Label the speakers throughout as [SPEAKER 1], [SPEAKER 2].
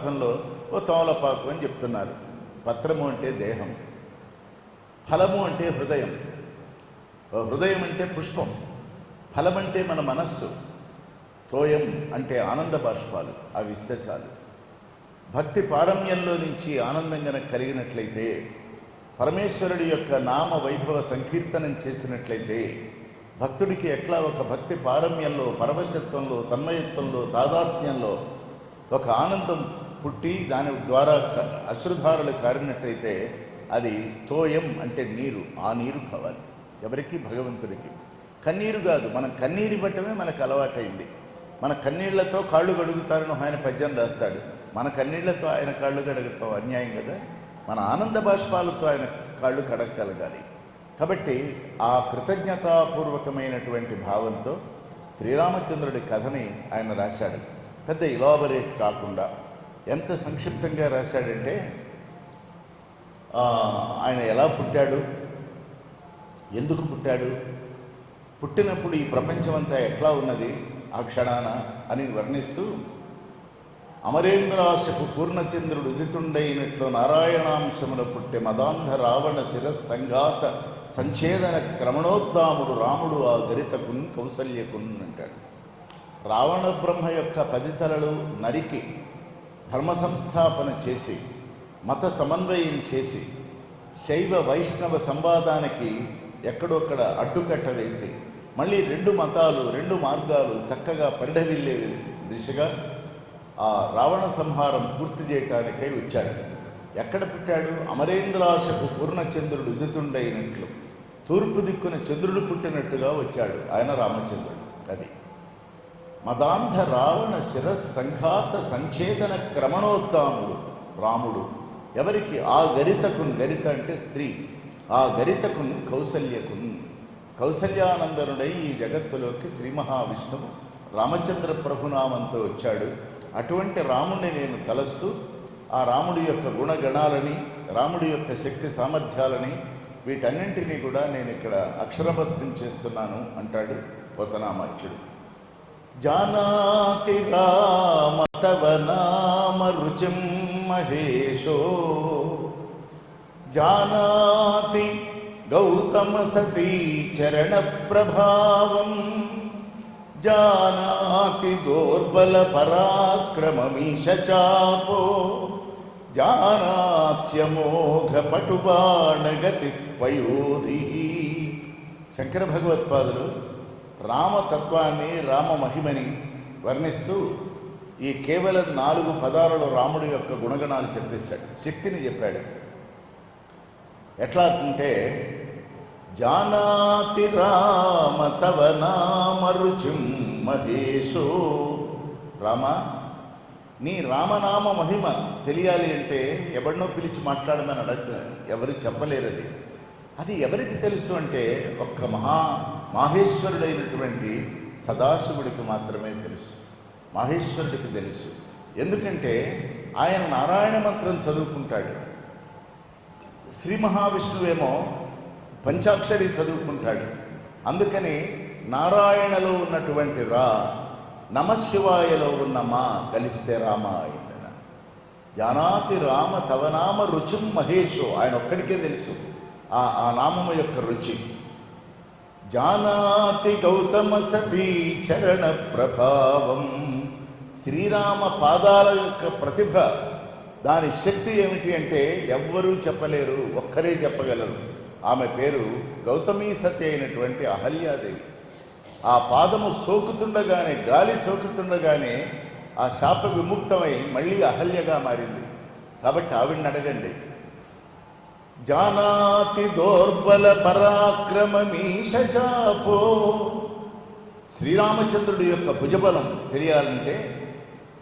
[SPEAKER 1] అర్థంలో ఓ తమలపాకు అని చెప్తున్నారు. పత్రము అంటే దేహం. ఫలము అంటే హృదయం. హృదయం అంటే పుష్పం. ఫలం అంటే మన మనస్సు. తోయం అంటే ఆనంద బాష్పాలు. అవి ఇస్తే చాలు. భక్తి పారమ్యంలో నుంచి ఆనందం కనుక కలిగినట్లయితే పరమేశ్వరుడి యొక్క నామ వైభవ సంకీర్తనం చేసినట్లయితే భక్తుడికి ఎట్లా ఒక భక్తి పారమ్యంలో పరవశత్వంలో తన్మయత్వంలో తాదాత్మ్యంలో ఒక ఆనందం పుట్టి దాని ద్వారా అశ్రుధారలు కారినట్టయితే అది తోయం అంటే నీరు. ఆ నీరు కావాలి. ఎవరికి? భగవంతుడికి. కన్నీరు కాదు. మనం కన్నీరు ఇవ్వటమే మనకు అలవాటైంది. మన కన్నీళ్ళతో కాళ్ళు గడుగుతారని ఆయన పద్యం రాస్తాడు. మన కన్నీళ్ళతో ఆయన కాళ్ళు గడగటం అన్యాయం కదా? మన ఆనంద బాష్పాలతో ఆయన కాళ్ళు కడగగలగాలి. కాబట్టి ఆ కృతజ్ఞతాపూర్వకమైనటువంటి భావంతో శ్రీరామచంద్రుడి కథని ఆయన రాశాడు. పెద్ద ఇలాబరేట్ కాకుండా ఎంత సంక్షిప్తంగా రాశాడంటే ఆయన ఎలా పుట్టాడు? ఎందుకు పుట్టాడు? పుట్టినప్పుడు ఈ ప్రపంచమంతా ఎట్లా ఉన్నది? ఆ క్షణాన అని వర్ణిస్తూ అమరేంద్రాశకు పూర్ణచంద్రుడు ఉదితుండైనట్లు నారాయణాంశముల పుట్టే మదాంధ రావణ శిరస్సంఘాత సంఛేదన క్రమణోద్దాముడు రాముడు ఆ గరితకున్ కౌసల్యకున్ అంటాడు. రావణ బ్రహ్మ యొక్క పది తలలు నరికి ధర్మ సంస్థాపన చేసి మత సమన్వయం చేసి శైవ వైష్ణవ సంవాదానికి ఎక్కడొక్కడ అడ్డుకట్ట వేసి మళ్ళీ రెండు మతాలు రెండు మార్గాలు చక్కగా పరిడవిల్లే దిశగా ఆ రావణ సంహారం పూర్తి చేయటానికై వచ్చాడు. ఎక్కడ పుట్టాడు? అమరేంద్రాశకు పూర్ణచంద్రుడు ఉదితుండైనట్లు తూర్పు దిక్కున చంద్రుడు పుట్టినట్టుగా వచ్చాడు ఆయన రామచంద్రుడు. అది. మదాంధ రావణ శిరస్ సంఘాత సంఛేదన క్రమణోత్తాముడు రాముడు. ఎవరికి ఆ గరితకున్ గరిత అంటే స్త్రీ ఆ గరితకున్ కౌసల్యకున్. కౌసల్యానందనుడై ఈ జగత్తులోకి శ్రీ మహావిష్ణువు రామచంద్ర ప్రభునామంతో వచ్చాడు. అటువంటి రాముడిని నేను తలస్తూ ఆ రాముడి యొక్క గుణగణాలని రాముడి యొక్క శక్తి సామర్థ్యాలని వీటన్నింటినీ కూడా నేను ఇక్కడ అక్షరబద్ధం చేస్తున్నాను అంటాడు పోతనామాచ్యుడు. జానాతి రామ తవ నామ రుచిం మహేశో జానాతి గౌతమ సతీ చరణ ప్రభావం జానాతి దోర్బల పరాక్రమమీశ చాపో జానాత్యమోఘ పటుబాణగతి పయోధి శంకర భగవత్పాదులు రామతత్వాన్ని రామ మహిమని వర్ణిస్తూ ఈ కేవలం నాలుగు పదాలలో రాముడి యొక్క గుణగణాలు చెప్పేశాడు. శక్తిని చెప్పాడు. ఎట్లా అంటే జానాతి రామ తవ నామరుచిం మహేశో. రామ నీ రామనామ మహిమ తెలియాలి అంటే ఎవరినో పిలిచి మాట్లాడమని అడగ ఎవరు చెప్పలేరు అది అది ఎవరికి తెలుసు అంటే ఒక్క మహా మాహేశ్వరుడైనటువంటి సదాశివుడికి మాత్రమే తెలుసు. మాహేశ్వరుడికి తెలుసు. ఎందుకంటే ఆయన నారాయణ మంత్రం చదువుకుంటాడు. శ్రీ మహావిష్ణువేమో పంచాక్షరి చదువుకుంటాడు. అందుకని నారాయణలో ఉన్నటువంటి రా నమశివాయలో ఉన్న మా కలిస్తే రామ అయిందన జానాతి రామ తవనామ రుచిం మహేషు ఆయన ఒక్కడికే తెలుసు ఆ ఆ నామము యొక్క రుచి. జానాతి గౌతమ సతీ చరణ ప్రభావం. శ్రీరామ పాదాల యొక్క ప్రతిభ దాని శక్తి ఏమిటి అంటే ఎవ్వరూ చెప్పలేరు ఒక్కరే చెప్పగలరు. ఆమె పేరు గౌతమీ సతి అయినటువంటి అహల్యాదేవి. ఆ పాదము సోకుతుండగానే గాలి సోకుతుండగానే ఆ శాప విముక్తమై మళ్ళీ అహల్యగా మారింది. కాబట్టి ఆవిడని అడగండి జానాతి దోర్బల పరాక్రమమీశ చాపో. శ్రీరామచంద్రుడి యొక్క భుజబలం తెలియాలంటే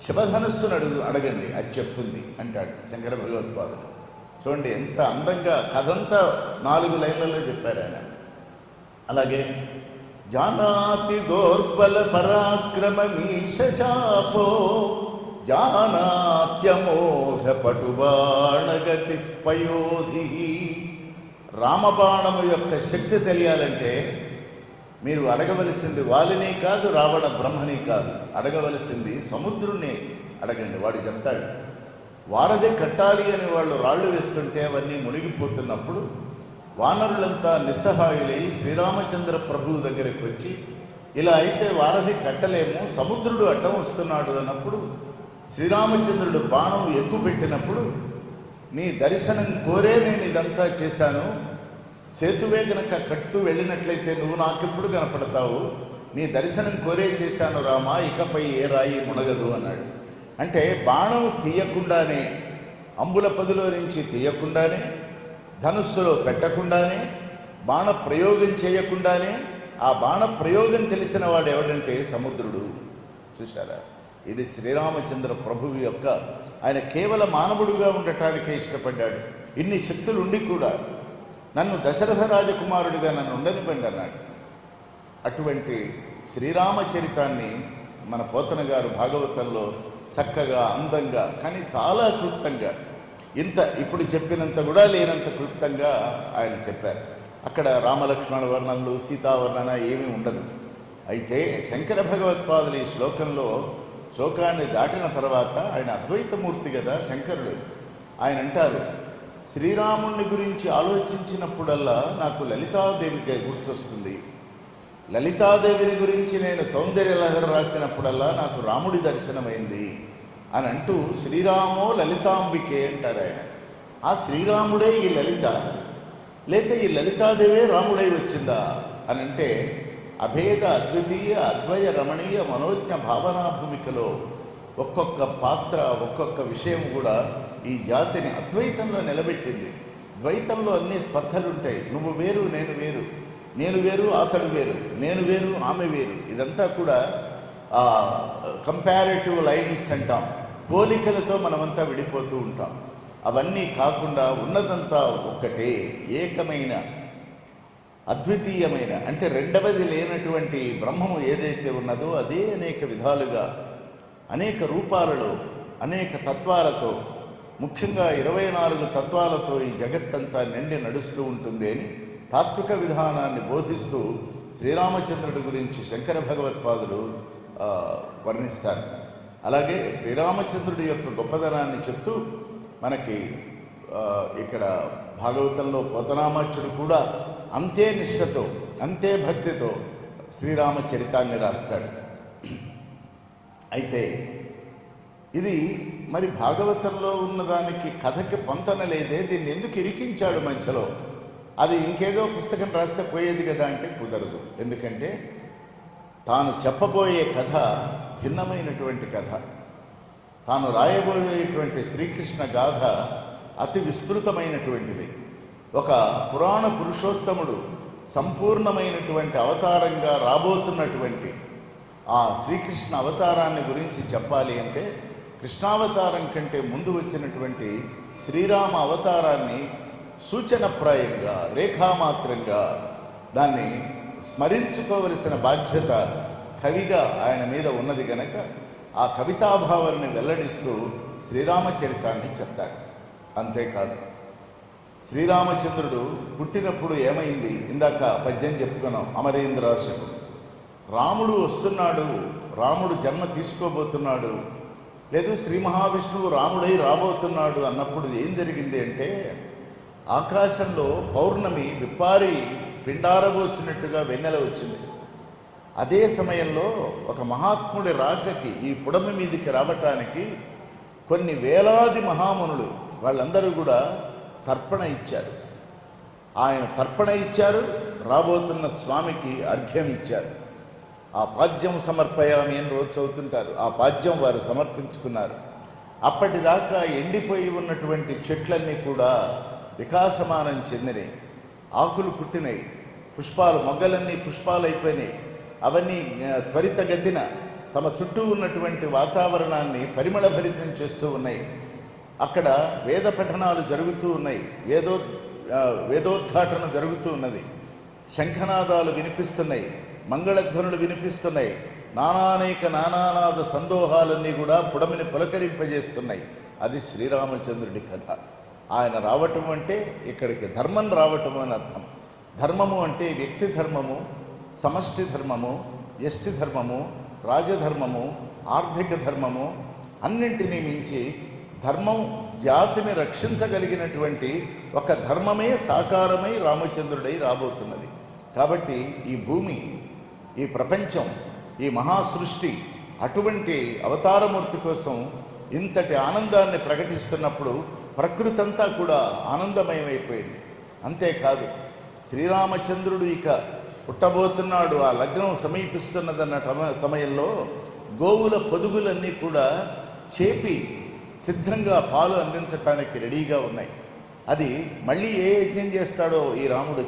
[SPEAKER 1] శివధనస్సును అడుగు అడగండి అది చెప్తుంది అంటాడు శంకర భగవత్పాదుడు చూడండి ఎంత అందంగా కథంతా నాలుగు లైన్లలో చెప్పారు ఆయన. అలాగే జానాతి దోర్బల పరాక్రమమీశ చాపో. జానాత్యమోఘపటుబాణగతి పయోధి రామబాణము యొక్క శక్తి తెలియాలంటే మీరు అడగవలసింది వాలిని కాదు రావణ బ్రహ్మని కాదు. అడగవలసింది సముద్రుణ్ణి అడగండి వాడు చెప్తాడు. వారధి కట్టాలి అని వాళ్ళు రాళ్ళు వేస్తుంటే అవన్నీ మునిగిపోతున్నప్పుడు వానరులంతా నిస్సహాయులై శ్రీరామచంద్ర ప్రభువు దగ్గరికి వచ్చి ఇలా అయితే వారధి కట్టలేము సముద్రుడు అడ్డం వస్తున్నాడు అన్నప్పుడు శ్రీరామచంద్రుడు బాణం ఎక్కువ పెట్టినప్పుడు నీ దర్శనం కోరే నేను ఇదంతా చేశాను. సేతువే గనక కట్టుతూ వెళ్ళినట్లయితే నువ్వు నాకెప్పుడు కనపడతావు? నీ దర్శనం కోరే చేశాను రామా ఇకపై ఏ రాయి మునగదు అన్నాడు. అంటే బాణం తీయకుండానే అంబుల పదిలో నుంచి తీయకుండానే ధనుస్సులో పెట్టకుండానే బాణ ప్రయోగం చేయకుండానే ఆ బాణ ప్రయోగం తెలిసిన వాడు ఎవడంటే సముద్రుడు. చూశారా? ఇది శ్రీరామచంద్ర ప్రభువు యొక్క ఆయన కేవల మానవుడుగా ఉండటానికే ఇష్టపడ్డాడు. ఇన్ని శక్తులు ఉండి కూడా నన్ను దశరథ రాజకుమారుడిగా నన్ను ఉండనివ్వండి అన్నాడు. అటువంటి శ్రీరామచరితాన్ని మన పోతన గారు భాగవతంలో చక్కగా అందంగా కానీ చాలా క్లుప్తంగా ఇంత ఇప్పుడు చెప్పినంత కూడా లేనంత క్లుప్తంగా ఆయన చెప్పారు. అక్కడ రామలక్ష్మణ వర్ణనలు సీతావర్ణన ఏమీ ఉండదు. అయితే శంకర భగవత్పాదులు ఈ శ్లోకంలో శ్లోకాన్ని దాటిన తర్వాత ఆయన అద్వైతమూర్తి కదా శంకరుడు. ఆయన అంటారు శ్రీరాముణ్ణి గురించి ఆలోచించినప్పుడల్లా నాకు లలితాదేవికి గుర్తొస్తుంది. లలితాదేవిని గురించి నేను సౌందర్య లహరి రాసినప్పుడల్లా నాకు రాముడి దర్శనమైంది అని అంటూ శ్రీరామో లలితాంబికే అంటారు ఆయన. ఆ శ్రీరాముడే ఈ లలిత లేక ఈ లలితాదేవే రాముడై వచ్చిందా? అని అంటే అభేద అద్వితీయ అద్వయ రమణీయ మనోజ్ఞ భావనా భూమికలో ఒక్కొక్క పాత్ర ఒక్కొక్క విషయం కూడా ఈ జాతిని అద్వైతంలో నిలబెట్టింది. ద్వైతంలో అన్ని స్పర్ధలుంటాయి. నువ్వు వేరు నేను వేరు. నేను వేరు అతడు వేరు. నేను వేరు ఆమె వేరు. ఇదంతా కూడా కంపారిటివ్ లైన్స్ అంటాం. పోలికలతో మనమంతా విడిపోతూ ఉంటాం. అవన్నీ కాకుండా ఉన్నదంతా ఒక్కటే ఏకమైన అద్వితీయమైన అంటే రెండవది లేనటువంటి బ్రహ్మము ఏదైతే ఉన్నదో అదే అనేక విధాలుగా అనేక రూపాలలో అనేక తత్వాలతో ముఖ్యంగా ఇరవై నాలుగు తత్వాలతో ఈ జగత్తంతా నిండి నడుస్తూ ఉంటుంది అని తాత్విక విధానాన్ని బోధిస్తూ శ్రీరామచంద్రుడి గురించి శంకర భగవత్పాదులు వర్ణిస్తారు. అలాగే శ్రీరామచంద్రుడి యొక్క గొప్పదనాన్ని చెప్తూ మనకి ఇక్కడ భాగవతంలో పోతనామాచ్యుడు కూడా అంతే నిష్ఠతో అంతే భక్తితో శ్రీరామ చరితాన్ని రాస్తాడు. అయితే ఇది మరి భాగవతంలో ఉన్నదానికి కథకి పొంతన లేదే దీన్ని ఎందుకు ఇరికించాడు మధ్యలో? అది ఇంకేదో పుస్తకం రాస్తే పోయేది కదా అంటే కుదరదు. ఎందుకంటే తాను చెప్పబోయే కథ భిన్నమైనటువంటి కథ. తాను రాయబోయేటువంటి శ్రీకృష్ణ గాథ అతి విస్తృతమైనటువంటిది. ఒక పురాణ పురుషోత్తముడు సంపూర్ణమైనటువంటి అవతారంగా రాబోతున్నటువంటి ఆ శ్రీకృష్ణ అవతారాన్ని గురించి చెప్పాలి అంటే కృష్ణావతారం కంటే ముందు వచ్చినటువంటి శ్రీరామ అవతారాన్ని సూచనప్రాయంగా రేఖామాత్రంగా దాన్ని స్మరించుకోవలసిన బాధ్యత కవిగా ఆయన మీద ఉన్నది గనక ఆ కవితాభావాన్ని వెల్లడిస్తూ శ్రీరామచరితాన్ని చెప్తాడు. అంతేకాదు. శ్రీరామచంద్రుడు పుట్టినప్పుడు ఏమైంది? ఇందాక పద్యం చెప్పుకున్నాం అమరేంద్రాశకు రాముడు వస్తున్నాడు రాముడు జన్మ తీసుకోబోతున్నాడు. లేదు శ్రీ మహావిష్ణువు రాముడై రాబోతున్నాడు అన్నప్పుడు ఏం జరిగింది అంటే ఆకాశంలో పౌర్ణమి విప్పారి పిండారబోసినట్టుగా వెన్నెల వచ్చింది. అదే సమయంలో ఒక మహాత్ముడి రాకకి ఈ పుడమి మీదికి రావటానికి కొన్ని వేలాది మహామునులు వాళ్ళందరూ కూడా తర్పణ ఇచ్చారు. ఆయన తర్పణ ఇచ్చారు రాబోతున్న స్వామికి అర్ఘ్యం ఇచ్చారు. ఆ పాద్యం సమర్పయామి అని రోజు చదువుతుంటారు. ఆ పాద్యం వారు సమర్పించుకున్నారు. అప్పటిదాకా ఎండిపోయి ఉన్నటువంటి చెట్లన్నీ కూడా వికాసమానం చెందినాయి. ఆకులు పుట్టినాయి. పుష్పాలు మొగ్గలన్నీ పుష్పాలు అయిపోయినాయి అవన్నీ ఆ, త్వరితగతిన తమ చుట్టూ ఉన్నటువంటి వాతావరణాన్ని పరిమళభరితం చేస్తూ ఉన్నాయి. అక్కడ వేద పఠనాలు జరుగుతూ ఉన్నాయి. వేదో వేదోద్ఘాటన జరుగుతూ ఉన్నది. శంఖనాదాలు వినిపిస్తున్నాయి. మంగళధ్వనులు వినిపిస్తున్నాయి. నానానేక నానానాద సందోహాలన్నీ కూడా పుడమిని పులకరింపజేస్తున్నాయి. అది శ్రీరామచంద్రుడి కథ. ఆయన రావటం అంటే ఇక్కడికి ధర్మం రావటం అని అర్థం. ధర్మము అంటే వ్యక్తి ధర్మము సమష్టి ధర్మము యష్టి ధర్మము రాజధర్మము ఆర్థిక ధర్మము అన్నింటినీ మించి ధర్మం జాతిని రక్షించగలిగినటువంటి ఒక ధర్మమే సాకారమై రామచంద్రుడై రాబోతున్నది. కాబట్టి ఈ భూమి ఈ ప్రపంచం ఈ మహాసృష్టి అటువంటి అవతారమూర్తి కోసం ఇంతటి ఆనందాన్ని ప్రకటిస్తున్నప్పుడు ప్రకృతి అంతా కూడా ఆనందమయమైపోయింది. అంతేకాదు శ్రీరామచంద్రుడు ఇక పుట్టబోతున్నాడు ఆ లగ్నం సమీపిస్తున్నదన్న సమయంలో గోవుల పొదుగులన్నీ కూడా చేపి సిద్ధంగా పాలు అందించటానికి రెడీగా ఉన్నాయి. అది మళ్ళీ ఏ యజ్ఞం చేస్తాడో ఈ రాముడు